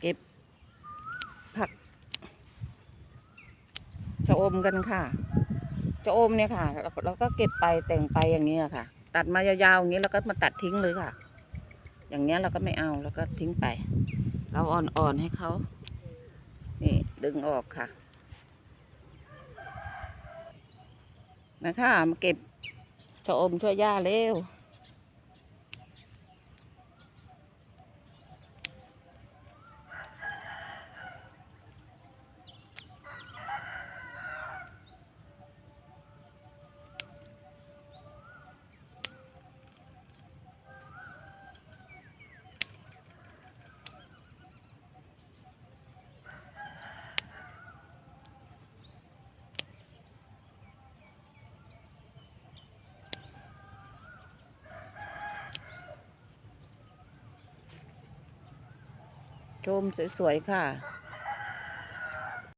เก็บ ผักชะอมกันค่ะชะอมเนี่ยค่ะเราก็เก็บไปแต่งไปอย่างนี้ค่ะ ตัดมายาวๆอย่างนี้แล้วก็มาตัดทิ้งเลยค่ะ อย่างนี้เราก็ไม่เอาแล้วก็ทิ้งไป เราอ่อนๆให้เขานี่ดึงออกค่ะ นะคะมาเก็บชะอมช่วยย่าเร็ว ชมสวยๆค่ะ